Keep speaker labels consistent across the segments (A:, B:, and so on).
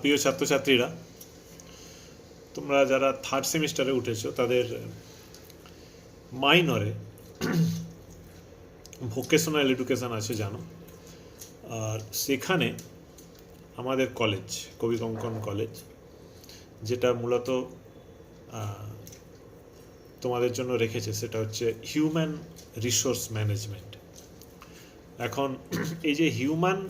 A: প্রিয় ছাত্রছাত্রীরা, তোমরা যারা থার্ড সেমিস্টারে উঠেছো, তাদের মাইনরে ভোকেশনাল এডুকেশন আছে, জানো। আর সেখানে আমাদের কলেজ কবি কঙ্কন কলেজ যেটা মূলত তোমাদের জন্য রেখেছে, সেটা হচ্ছে হিউম্যান রিসোর্স ম্যানেজমেন্ট এখন, এই যে হিউম্যান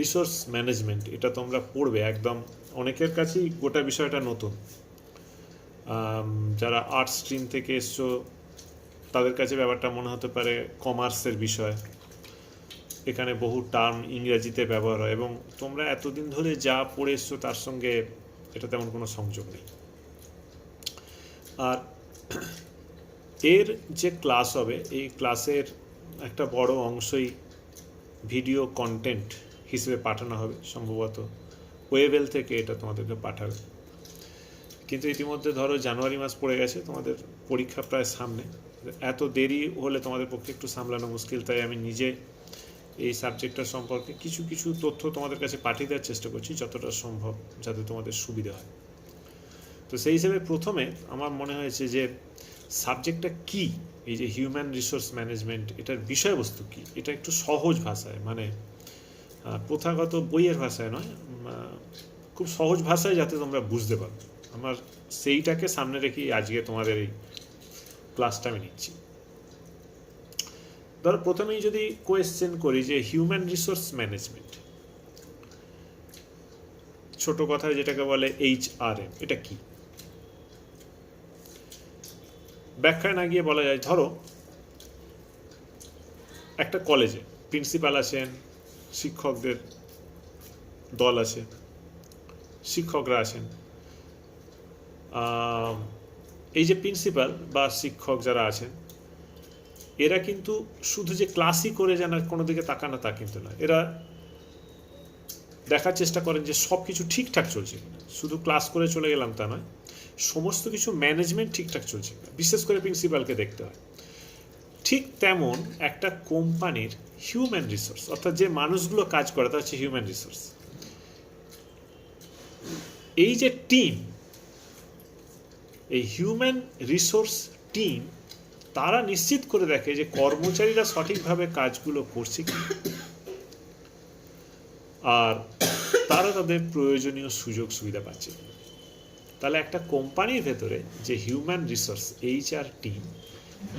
A: রিসোর্স ম্যানেজমেন্ট এটা তোমরা পড়বে একদম অনেকের কাছেই গোটা বিষয়টা নতুন। যারা আর্ট স্ট্রিম থেকে এসছো, তাদের কাছে ব্যাপারটা মনে হতে পারে কমার্সের বিষয়। এখানে বহু টার্ম ইংরেজিতে ব্যবহার হয় এবং তোমরা এতদিন ধরে যা পড়ে এসছো, তার সঙ্গে এটা তেমন কোনো সংযোগ নেই। আর এর যে ক্লাস হবে, এই ক্লাসের একটা বড় অংশই ভিডিও কন্টেন্ট হিসেবে পাঠানো হবে সম্ভবত ওয়েবেল থেকে এটা তোমাদেরকে পাঠাবে। কিন্তু ইতিমধ্যে ধরো জানুয়ারি মাস পড়ে গেছে, তোমাদের পরীক্ষা প্রায় সামনে। এত দেরি হলে তোমাদের পক্ষে একটু সামলানো মুশকিল, তাই আমি নিজে এই সাবজেক্টটা সম্পর্কে কিছু কিছু তথ্য তোমাদের কাছে পাঠিয়ে দেওয়ার চেষ্টা করছি যতটা সম্ভব যাতে তোমাদের সুবিধা হয়। তো সেই হিসেবে প্রথমে আমার মনে হয়েছে যে সাবজেক্টটা কি? এই যে হিউম্যান রিসোর্স ম্যানেজমেন্ট এটার বিষয়বস্তু কি? এটা একটু সহজ ভাষায় মানে প্রথাগত বইয়ের ভাষায় নয় খুব সহজ ভাষায় যাতে তোমরা বুঝতে পারো। আমার সেইটাকে সামনে রেখেই আজকে তোমাদের এই ক্লাসটা আমি নিচ্ছি। ধরো, প্রথমেই যদি কোয়েশ্চেন করি যে হিউম্যান রিসোর্স ম্যানেজমেন্ট ছোট কথায় যেটাকে বলে এইচ আর এটা কি? ব্যাখ্যায় না গিয়ে বলা যায়, ধরো, একটা কলেজে প্রিন্সিপাল আছেন শিক্ষকদের দল আছে, শিক্ষকরা আছেন। এই যে প্রিন্সিপাল বা শিক্ষক যারা আছেন, এরা কিন্তু শুধু যে ক্লাসই করে যেন কোনো দিকে তাকানো তা কিন্তু না এরা দেখার চেষ্টা করেন যে সব কিছু ঠিকঠাক চলছে শুধু ক্লাস করে চলে গেলাম তা নয়, সমস্ত কিছু ম্যানেজমেন্ট ঠিকঠাক চলছে বিশেষ করে প্রিন্সিপালকে দেখতে হয়। ঠিক তেমন একটা কোম্পানির হিউম্যান রিসোর্স অর্থাৎ যে মানুষগুলো কাজ করে তা হচ্ছে হিউম্যান রিসোর্স এই যে টিম এই হিউম্যান রিসোর্স টিম তারা নিশ্চিত করে দেখে যে কর্মচারীরা সঠিকভাবে কাজগুলো করছে কি। আর তারা তাদের প্রয়োজনীয় সুযোগ সুবিধা পাচ্ছে। তাহলে একটা কোম্পানির ভেতরে যে হিউম্যান রিসোর্স এইচআর টিম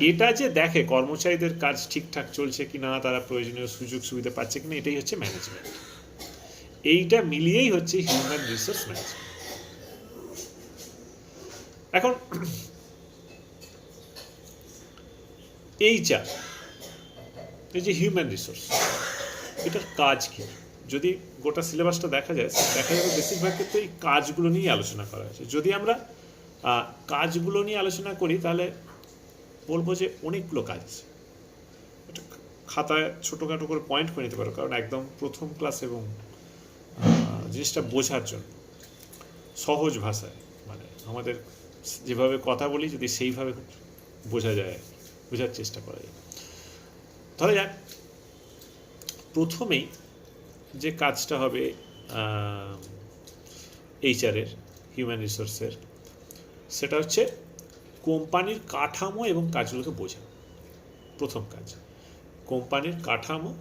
A: এটা যে দেখে কর্মচারীদের কাজ ঠিকঠাক চলছে কিনা, তারা প্রয়োজনীয় সুযোগ সুবিধা পাচ্ছে কিনা, এটাই হচ্ছে ম্যানেজমেন্ট এইটা মিলিয়েই হচ্ছে হিউম্যান রিসোর্স ম্যানেজমেন্ট এখন এইচআর এই যে হিউম্যান রিসোর্স এটার কাজ কি? যদি গোটা সিলেবাসটা দেখা যায়, দেখা যাবে বেশিরভাগ ক্ষেত্রে এই কাজগুলো নিয়ে আলোচনা করা হয়েছে। যদি আমরা কাজগুলো নিয়ে আলোচনা করি, তাহলে বলব যে অনেকগুলো কাজ খাতায় ছোটোখাটো করে পয়েন্ট করে নিতে পারো, কারণ একদম প্রথম ক্লাস এবং জিনিসটা বোঝার জন্য। সহজ ভাষায় মানে আমাদের যেভাবে কথা বলি, যদি সেইভাবে বোঝা যায়, বোঝার চেষ্টা করা যায়। ধরা যাক, প্রথমেই যে কাজটা হবে এইচআরের হিউম্যান রিসোর্সের সেটা হচ্ছে কোম্পানির কাঠামো এবং কাজগুলোকে বোঝা। প্রথম কাজ, কোম্পানির কাঠামো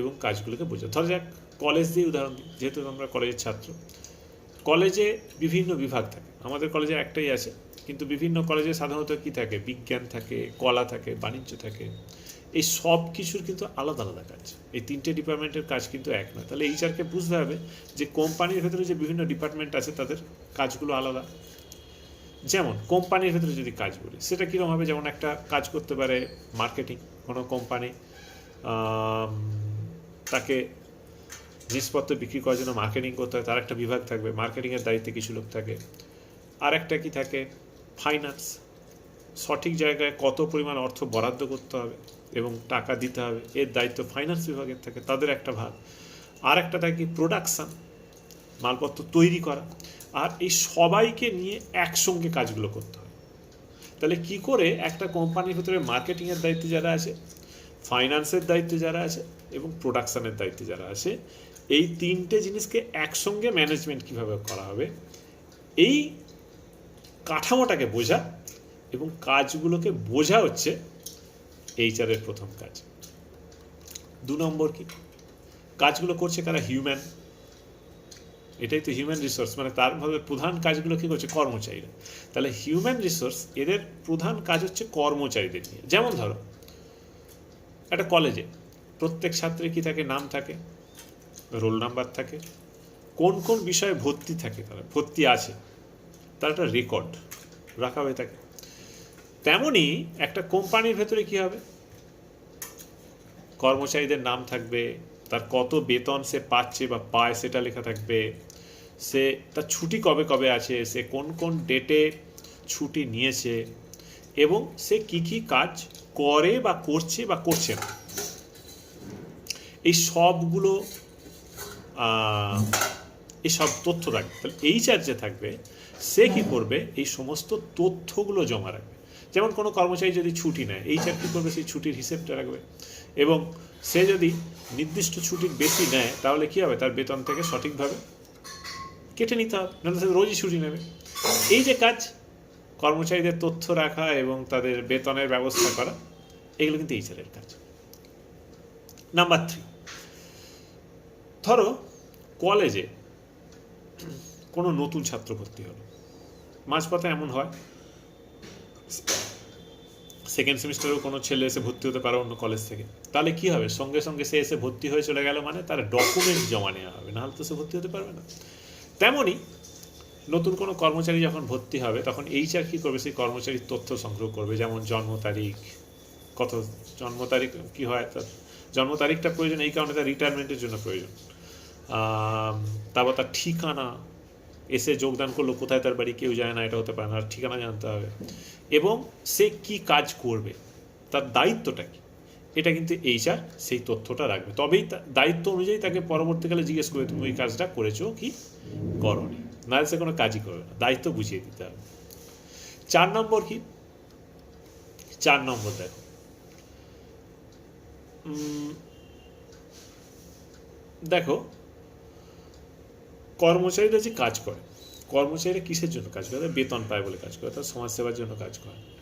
A: এবং কাজগুলোকে বোঝা। ধরা যাক কলেজ দিয়ে উদাহরণ দিই, যেহেতু আমরা কলেজের ছাত্র। কলেজে বিভিন্ন বিভাগ থাকে। আমাদের কলেজে একটাই আছে, কিন্তু বিভিন্ন কলেজে সাধারণত কি থাকে? বিজ্ঞান থাকে, কলা থাকে, বাণিজ্য থাকে। এই সব কিছুর কিন্তু আলাদা আলাদা কাজ। এই তিনটে ডিপার্টমেন্টের কাজ কিন্তু এক না তাহলে এইচআরকে বুঝতে হবে যে কোম্পানির ভেতরে যে বিভিন্ন ডিপার্টমেন্ট আছে, তাদের কাজগুলো আলাদা। যেমন, কোম্পানির ভেতরে যদি কাজ বলি সেটা কীরকম হবে? যেমন একটা কাজ করতে পারে মার্কেটিং কোনো কোম্পানি তাকে জিনিসপত্র বিক্রি করার জন্য মার্কেটিং করতে হয়, তার একটা বিভাগ থাকবে মার্কেটিংয়ের দায়িত্বে কিছু লোক থাকে। আর একটা কি থাকে? ফাইন্যান্স সঠিক জায়গায় কত পরিমাণ অর্থ বরাদ্দ করতে হবে এবং টাকা দিতে হবে, এর দায়িত্ব ফাইন্যান্স বিভাগের থাকে, তাদের একটা ভাগ। আর একটা থাকে প্রোডাকশান মালপত্র তৈরি করা। আর এই সবাইকে নিয়ে একসঙ্গে কাজগুলো করতে হয়। তাহলে কি করে একটা কোম্পানির ভিতরে মার্কেটিংয়ের দায়িত্বে যারা আছে, ফাইন্যান্সের দায়িত্বে যারা আছে এবং প্রোডাকশানের দায়িত্বে যারা আছে, এই তিনটে জিনিসকে একসঙ্গে ম্যানেজমেন্ট কীভাবে করা হবে, এই কাঠামোটাকে বোঝা এবং কাজগুলোকে বোঝা হচ্ছে এইচআরের প্রথম কাজ। দু নম্বর কি? কাজগুলো করছে কারা? হিউম্যান এটাই তো হিউম্যান রিসোর্স মানে তার ভাবে প্রধান কাজগুলো কি করছে? কর্মচারীরা। তাহলে হিউম্যান রিসোর্স এদের প্রধান কাজ হচ্ছে কর্মচারীদের নিয়ে। যেমন ধরো, একটা কলেজে প্রত্যেক ছাত্রের কি থাকে? নাম থাকে রোল নাম্বার থাকে, কোন কোন বিষয়ে ভর্তি থাকে তারা, ভর্তি আছে, তার একটা রেকর্ড রাখা হয়ে থাকে। তেমনই একটা কোম্পানির ভেতরে কি হবে? কর্মচারীদের নাম থাকবে, তার কত বেতন সে পাচ্ছে বা পায় সেটা লেখা থাকবে সে তার ছুটি কবে কবে আছে? সে কোন কোন ডেটে ছুটি নিয়েছে? এবং সে কি কি কাজ করে বা করছে বা করছে না? এই সবগুলো এই সব তথ্য থাকবে। তাহলে এই চার্জে থাকবে, সে কি করবে? এই সমস্ত তথ্যগুলো জমা রাখবে। যেমন কোনো কর্মচারী যদি ছুটি নেয় এই কী করবে? সেই ছুটির হিসেবটা রাখবে। এবং সে যদি নির্দিষ্ট ছুটির বেশি নেয়, তাহলে কি হবে? তার বেতন থেকে সঠিকভাবে কেটে নিতে হবে, নাহলে সে রোজই ছুটি নেবে। এই যে কাজ, কর্মচারীদের তথ্য রাখা এবং তাদের বেতনের ব্যবস্থা করা, এগুলো কিন্তু এইচআরের কাজ। নাম্বার থ্রি ধরো কলেজে কোনো নতুন ছাত্র ভর্তি হলো। মাঝপথে এমন হয় সেকেন্ড সেমিস্টারেও কোনো ছেলে এসে ভর্তি হতে পারে অন্য কলেজ থেকে। তাহলে কি হবে? সঙ্গে সঙ্গে সে এসে ভর্তি হয়ে চলে গেল মানে তার ডকুমেন্ট জমা নেওয়া হবে, নাহলে তো সে ভর্তি হতে পারবে না। তেমনই নতুন কোনো কর্মচারী যখন ভর্তি হবে, তখন এইচআর কী করবে? সেই কর্মচারীর তথ্য সংগ্রহ করবে। যেমন জন্ম তারিখ, কত জন্ম তারিখ কী হয়, তার জন্ম তারিখটা প্রয়োজন, এই কারণে তার রিটায়ারমেন্টের জন্য প্রয়োজন। তারপর তার ঠিকানা, এসে যোগদান করল, কোথায় তার বাড়ি কেউ জানে না, এটা হতে পারে না, ঠিকানা জানতে হবে। এবং সে কি কাজ করবে, তার দায়িত্বটা কি? এটা কিন্তু এইচআর, সেই তথ্যটা রাখবে। তবেই দায়িত্ব অনুযায়ী তাকে পরবর্তীকালে জিজ্ঞেস করবে তুমি ওই কাজটা করেছ কি করনি? নাহলে সে কোনো কাজই করবে না। দায়িত্ব বুঝিয়ে দিতে হবে। চার নম্বর কি? চার নম্বর দেখো। দেখো, কর্মচারীরা যে কাজ করে, কর্মচারীরা কিসের জন্য কাজ করে? বেতন পায় বলে কাজ করে, তারা সমাজসেবার জন্য কাজ করে।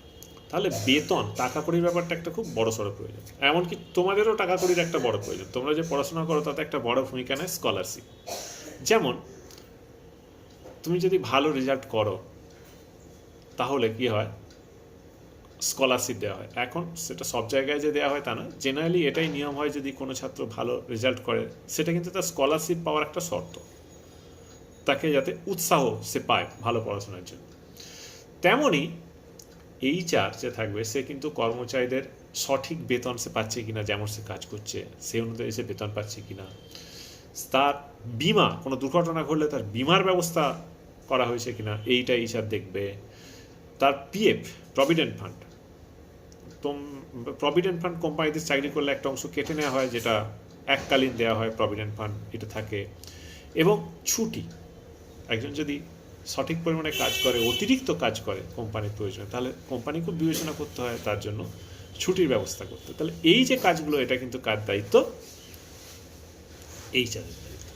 A: তাহলে বেতন টাকা কড়ির ব্যাপারটা একটা খুব বড় সড়ো প্রয়োজন। এমনকি তোমাদেরও টাকা কড়ির একটা বড় প্রয়োজন। তোমরা যে পড়াশোনা করো, তাতে একটা বড় ভূমিকা নেয় স্কলারশিপ যেমন, তুমি যদি ভালো রেজাল্ট করো, তাহলে কি হয়? স্কলারশিপ দেওয়া হয়। এখন সেটা সব জায়গায় যে দেওয়া হয় তা না জেনারেলি এটাই নিয়ম হয় যদি কোনো ছাত্র ভালো রেজাল্ট করে, সেটা কিন্তু তার স্কলারশিপ পাওয়ার একটা শর্ত। তাকে যাতে উৎসাহ সে পায় ভালো পড়াশোনার জন্য। তেমনই এই চার যে থাকবে, সে কিন্তু কর্মচারীদের সঠিক বেতন সে পাচ্ছে কিনা, যেমন সে কাজ করছে সে অনুযায়ী সে বেতন পাচ্ছে কিনা। তার বিমা, কোনো দুর্ঘটনা ঘটলে তার বিমার ব্যবস্থা করা হয়েছে কিনা এইটা এইচআর দেখবে। তার পিএফ প্রভিডেন্ট ফান্ড তোম প্রভিডেন্ট ফান্ড কোম্পানিতে চাকরি করলে একটা অংশ কেটে নেওয়া হয়, যেটা এককালীন দেওয়া হয় প্রভিডেন্ট ফান্ড এটা থাকে। এবং ছুটি, একজন যদি সঠিক পরিমাণে কাজ করে, অতিরিক্ত কাজ করে কোম্পানির প্রয়োজনে, তাহলে কোম্পানিকেও বিবেচনা করতে হয় তার জন্য ছুটির ব্যবস্থা করতে। তাহলে এই যে কাজগুলো, এটা কিন্তু কার দায়িত্ব? এই চাঁদের দায়িত্ব।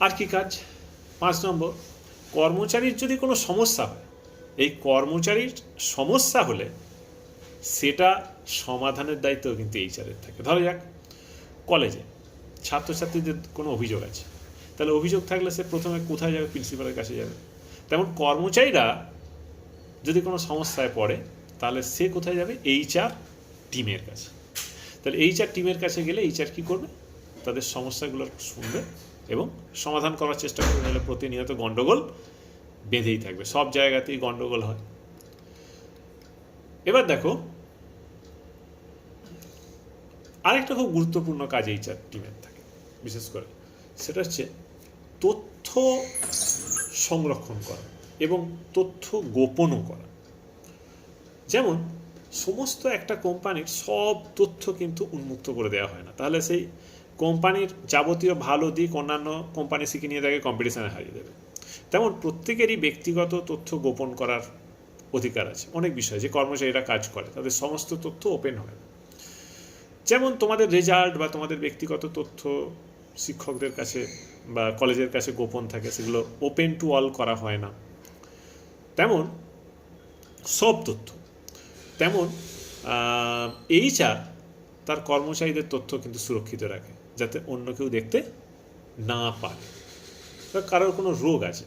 A: আর কি কাজ? পাঁচ নম্বর, কর্মচারীর যদি কোনো সমস্যা হয়, এই কর্মচারীর সমস্যা হলে সেটা সমাধানের দায়িত্ব কিন্তু এইচআরের থাকে। ধরা যাক, কলেজে ছাত্রছাত্রীদের কোনো অভিযোগ আছে। তাহলে অভিযোগ থাকলে সে প্রথমে কোথায় যাবে প্রিন্সিপালের কাছে যাবে। তেমন কর্মচারীরা যদি কোনো সমস্যায় পড়ে, তাহলে সে কোথায় যাবে? এইচআর টিমের কাছে। তাহলে এইচআর টিমের কাছে গেলে এইচআর কী করবে? তাদের সমস্যাগুলো শুনবে এবং সমাধান করার চেষ্টা করবে, নাহলে প্রতিনিয়ত গণ্ডগোল বেঁধেই থাকবে। সব জায়গাতেই গণ্ডগোল হয়। এবার দেখো, আরেকটা খুব গুরুত্বপূর্ণ কাজ এইচআর টিমের থাকে, বিশেষ করে। সেটা হচ্ছে তথ্য সংরক্ষণ করা এবং তথ্য গোপনও করা। যেমন, সমস্ত একটা কোম্পানির সব তথ্য কিন্তু উন্মুক্ত করে দেওয়া হয় না। তাহলে সেই কোম্পানির যাবতীয় ভালো দিক অন্যান্য কোম্পানি শিখে নিয়ে তাকে কম্পিটিশানে হারিয়ে দেবে। তেমন প্রত্যেকেরই ব্যক্তিগত তথ্য গোপন করার অধিকার আছে। অনেক বিষয়, যে কর্মচারীরা কাজ করে, তাদের সমস্ত তথ্য ওপেন হয় যেমন তোমাদের রেজাল্ট বা তোমাদের ব্যক্তিগত তথ্য শিক্ষকদের কাছে বা কলেজের কাছে গোপন থাকে, সেগুলো ওপেন টু অল করা হয় না। তেমন সব তথ্য, তেমন এইচআর তার কর্মচারীদের তথ্য কিন্তু সুরক্ষিত রাখে, যাতে অন্য কেউ দেখতে না পারে। কারোর কোনো রোগ আছে?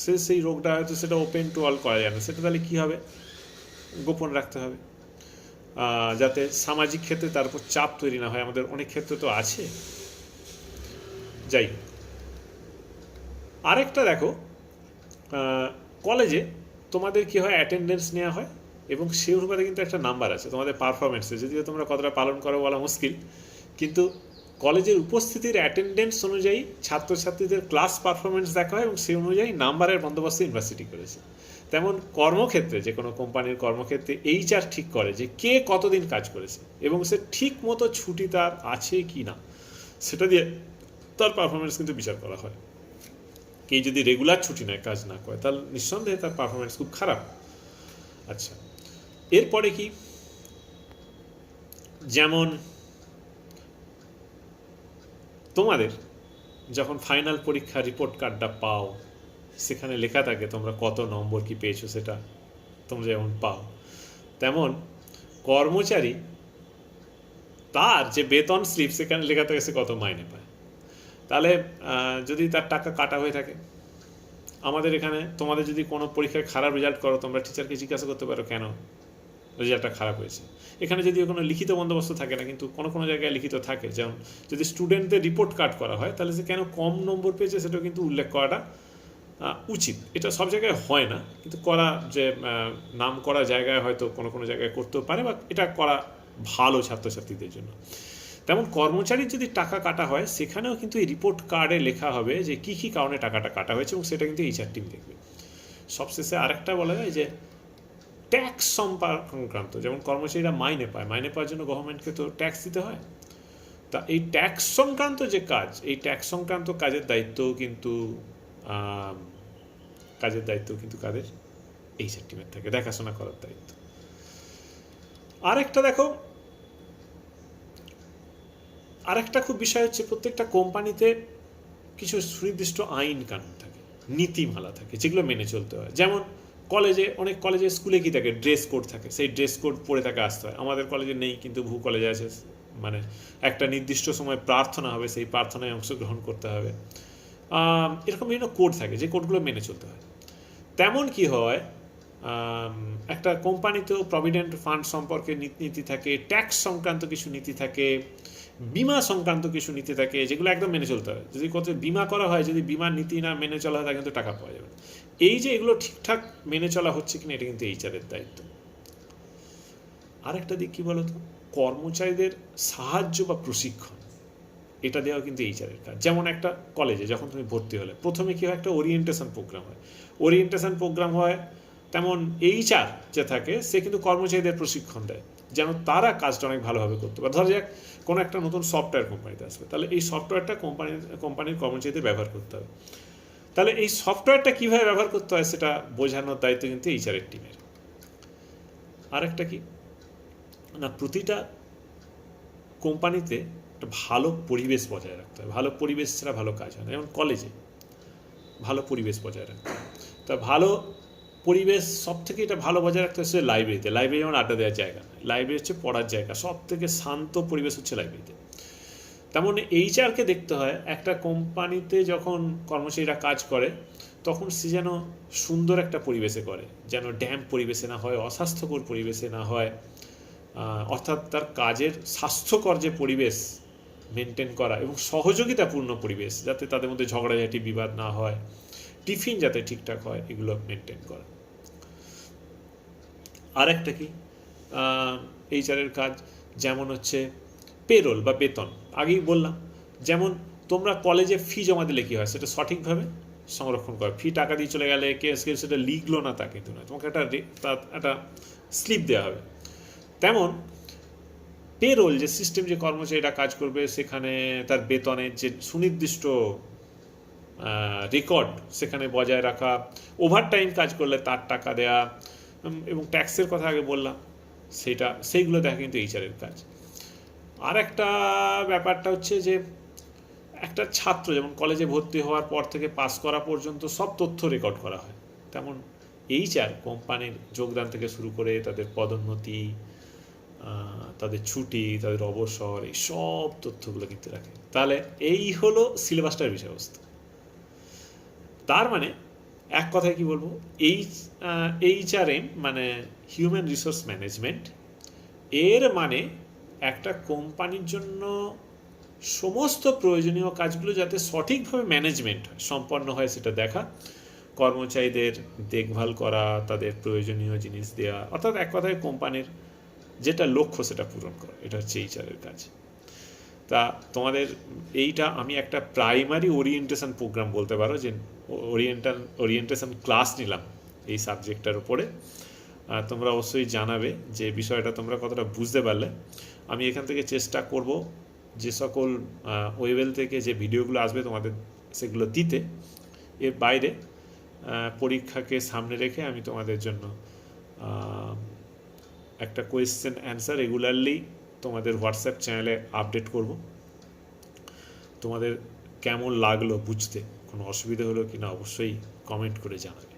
A: সে সেই রোগটা হয়তো সেটা ওপেন টু অল করা যায় না। সেটা তাহলে কী হবে? গোপন রাখতে হবে। যাতে সামাজিক ক্ষেত্রে তার উপর চাপ তৈরি না হয়। আমাদের অনেক ক্ষেত্রে তো আছে। যাই হোক। আরেকটা দেখো কলেজে তোমাদের কি হয় অ্যাটেন্ডেন্স নেওয়া হয় এবং সেই অনুপাতে কিন্তু একটা নাম্বার আছে, তোমাদের পারফরমেন্সে যদিও তোমরা কতটা পালন করো বলা মুশকিল, কিন্তু কলেজের উপস্থিতির অ্যাটেন্ডেন্স অনুযায়ী ছাত্রছাত্রীদের ক্লাস পারফরমেন্স দেখা হয় এবং সেই অনুযায়ী নাম্বারের বন্দোবস্ত ইউনিভার্সিটি করেছে। তেমন কর্মক্ষেত্রে, যে কোনো কোম্পানির কর্মক্ষেত্রে এইচআর ঠিক করে যে কে কতদিন কাজ করেছে এবং সে ঠিক মতো ছুটি তার আছে কি না, সেটা দিয়ে তার পারফরমেন্স কিন্তু বিচার করা হয়। কে যদি রেগুলার ছুটি নেয়, কাজ না করে, তাহলে নিঃসন্দেহে তার পারফরমেন্স খুব খারাপ। আচ্ছা এরপরে কি? যেমন তোমাদের যখন ফাইনাল পরীক্ষা রিপোর্ট কার্ডটা পাও, সেখানে লেখা থাকে তোমরা কত নম্বর কি পেয়েছ সেটা, তোমরা যেমন পাও। তেমন কর্মচারী তার যে বেতন স্লিপ সেখানে লেখা থাকে সে কত মাইনে পায়। তাহলে যদি তার টাকা কাটা হয়ে থাকে, আমাদের এখানে তোমাদের যদি কোনো পরীক্ষায় খারাপ রেজাল্ট করো, তোমরা টিচারকে জিজ্ঞাসা করতে পারো কেন রেজাল্টটা খারাপ হয়েছে। এখানে যদিও কোনো লিখিত বন্দোবস্ত থাকে না, কিন্তু কোনো কোনো জায়গায় লিখিত থাকে, যেমন যদি স্টুডেন্টদের রিপোর্ট কার্ড করা হয়, তাহলে সে কেন কম নম্বর পেয়েছে সেটাও কিন্তু উল্লেখ করাটা উচিত। এটা সব জায়গায় হয় না, কিন্তু করা যে নাম করা জায়গায় হয়তো কোনো কোনো জায়গায় করতেও পারে, বা এটা করা ভালো ছাত্রছাত্রীদের জন্য। তেমন কর্মচারীর যদি টাকা কাটা হয়, সেখানেও কিন্তু এই রিপোর্ট কার্ডে লেখা হবে যে কী কী কারণে টাকাটা কাটা হয়েছে এবং সেটা কিন্তু এইচআর টিম দেখবে। সবশেষে আরেকটা বলা যায় যে ট্যাক্স সংক্রান্ত যেমন কর্মচারীরা মাইনে পায়, মাইনে পাওয়ার জন্য গভর্নমেন্টকে তো ট্যাক্স দিতে হয়। তা এই ট্যাক্স সংক্রান্ত যে কাজ, এই ট্যাক্স সংক্রান্ত কাজের দায়িত্ব কিন্তু কাজের দায়িত্ব কিন্তু কাদের? এইচআর টিমের থাকে, দেখাশোনা করার দায়িত্ব। আরেকটা দেখো আরেকটা খুব বিষয় হচ্ছে প্রত্যেকটা কোম্পানিতে কিছু সুনির্দিষ্ট আইন কানুন থাকে, নীতিমালা থাকে, যেগুলো মেনে চলতে হয়। যেমন কলেজে, অনেক কলেজে স্কুলে কি থাকে? ড্রেস কোড থাকে। সেই ড্রেস কোড পরে তাকে আসতে হয়। আমাদের কলেজে নেই, কিন্তু ভূ কলেজে আছে। মানে একটা নির্দিষ্ট সময় প্রার্থনা হবে, সেই প্রার্থনায় অংশগ্রহণ করতে হবে। এরকম বিভিন্ন কোড থাকে, যে কোডগুলো মেনে চলতে হয়। তেমন কি হয় একটা কোম্পানিতেও প্রভিডেন্ট ফান্ড সম্পর্কে নীতি- থাকে ট্যাক্স সংক্রান্ত কিছু নীতি থাকে, বিমা সংক্রান্ত কিছু নীতি থাকে, যেগুলো একদম মেনে চলতে হয়। যদি কত বিমা করা হয়, যদি বিমার নীতি না মেনে চলা হয়, তাহলে কিন্তু টাকা পাওয়া যাবে এই যে এগুলো ঠিকঠাক মেনে চলা হচ্ছে কিনা, এটা কিন্তু এইচআরের দায়িত্ব। আরেকটা দিক কি বলতো? কর্মচারীদের সাহায্য বা প্রশিক্ষণ, এটা দেওয়া কিন্তু এইচআরের কাজ। যেমন একটা কলেজে যখন তুমি ভর্তি হলে, প্রথমে কী হয়? একটা ওরিয়েন্টেশন প্রোগ্রাম হয়। ওরিয়েন্টেশন প্রোগ্রাম হয় তেমন এইচআর যে থাকে, সে কিন্তু কর্মচারীদের প্রশিক্ষণ দেয়, যেন তারা কাজটা অনেক ভালোভাবে করতে পারে। ধরা যাক, কোনো একটা নতুন সফটওয়্যার কোম্পানিতে আসবে, তাহলে এই সফটওয়্যারটা কোম্পানি কোম্পানির কর্মচারীদের ব্যবহার করতে হবে। তাহলে এই সফটওয়্যারটা কীভাবে ব্যবহার করতে হয় সেটা বোঝানোর দায়িত্ব কিন্তু এইচআরের টিমের আরেকটা কি? না, প্রতিটা কোম্পানিতে একটা ভালো পরিবেশ বজায় রাখতে হয়। ভালো পরিবেশ ছাড়া ভালো কাজ হয় না। যেমন কলেজে ভালো পরিবেশ বজায় রাখতে হয়। তা ভালো পরিবেশ সব থেকে এটা ভালো বজায় রাখতে হচ্ছে লাইব্রেরিতে লাইব্রেরি যেমন আড্ডা দেওয়ার জায়গা লাইব্রেরি হচ্ছে পড়ার জায়গা। সব থেকে শান্ত পরিবেশ হচ্ছে লাইব্রেরিতে তেমন এইচআরকে দেখতে হয়, একটা কোম্পানিতে যখন কর্মচারীরা কাজ করে, তখন সে যেন সুন্দর একটা পরিবেশে করে, যেন ড্যাম পরিবেশে না হয়, অস্বাস্থ্যকর পরিবেশে না হয় অর্থাৎ তার কাজের স্বাস্থ্যকর যে পরিবেশ মেনটেন করা এবং সহযোগিতাপূর্ণ পরিবেশ, যাতে তাদের মধ্যে ঝগড়াঝাটি বিবাদ না হয়। টিফিন যাতে ঠিকঠাক হয়, এগুলো মেনটেন করা। আরেকটা কি? এইচআরের কাজ যেমন হচ্ছে পেরোল বা বেতন। আগেই বললাম, যেমন তোমরা কলেজে ফি জমা দিলে কী হয়? সেটা সঠিকভাবে সংরক্ষণ করে। ফি টাকা দিয়ে চলে গেলে কেউ কেউ সেটা লিখলো না তা কিন্তু নয়। তোমাকে একটা একটা স্লিপ দেওয়া হবে। তেমন পেরোল যে সিস্টেম যে কর্মচারীরা কাজ করবে, সেখানে তার বেতনের যে সুনির্দিষ্ট রেকর্ড সেখানে বজায় রাখা ওভারটাইম কাজ করলে তার টাকা দেয়া এবং ট্যাক্সের কথা আগে বললাম, সেটা, সেইগুলো দেখা কিন্তু এইচআরের কাজ। আর একটা ব্যাপারটা হচ্ছে যে, একটা ছাত্র যেমন কলেজে ভর্তি হওয়ার পর থেকে পাস করা পর্যন্ত সব তথ্য রেকর্ড করা হয়। তেমন এইচআর কোম্পানির যোগদান থেকে শুরু করে তাদের পদোন্নতি তাদের ছুটি, তাদের অবসর, এই সব তথ্যগুলো কিন্তু রাখে। তাহলে এই হলো সিলেবাসটার বিষয়বস্তু। তার মানে এক কথায় কি বলব? এইচ এইচআরএম মানে হিউম্যান রিসোর্স ম্যানেজমেন্ট এর মানে একটা কোম্পানির জন্য সমস্ত প্রয়োজনীয় কাজগুলো যাতে সঠিকভাবে ম্যানেজমেন্ট সম্পন্ন হয় সেটা দেখা। কর্মচারীদের দেখভাল করা, তাদের প্রয়োজনীয় জিনিস দেওয়া অর্থাৎ এক কথায় কোম্পানির যেটা লক্ষ্য সেটা পূরণ করা, এটা হচ্ছে এইচআরের কাজ। তা তোমাদের এইটা আমি একটা প্রাইমারি ওরিয়েন্টেশন প্রোগ্রাম বলতে পারো যে ওরিয়েন্টাল ওরিয়েন্টেশন ক্লাস নিলাম এই সাবজেক্টটার উপরে। তোমরা অবশ্যই জানাবে যে বিষয়টা তোমরা কতটা বুঝতে পারলে। আমি এখান থেকে চেষ্টা করব যে সকল ওয়েবেল থেকে যে ভিডিওগুলো আসবে তোমাদের সেগুলো দিতে। এর বাইরে পরীক্ষাকে সামনে রেখে আমি তোমাদের জন্য একটা কোয়েশ্চেন অ্যান্সার রেগুলারলি তোমাদের হোয়াটসঅ্যাপ চ্যানেলে আপডেট করব। তোমাদের কেমন লাগল বুঝতে? কোনো অসুবিধা হলো কি না অবশ্যই কমেন্ট করে জানাবে।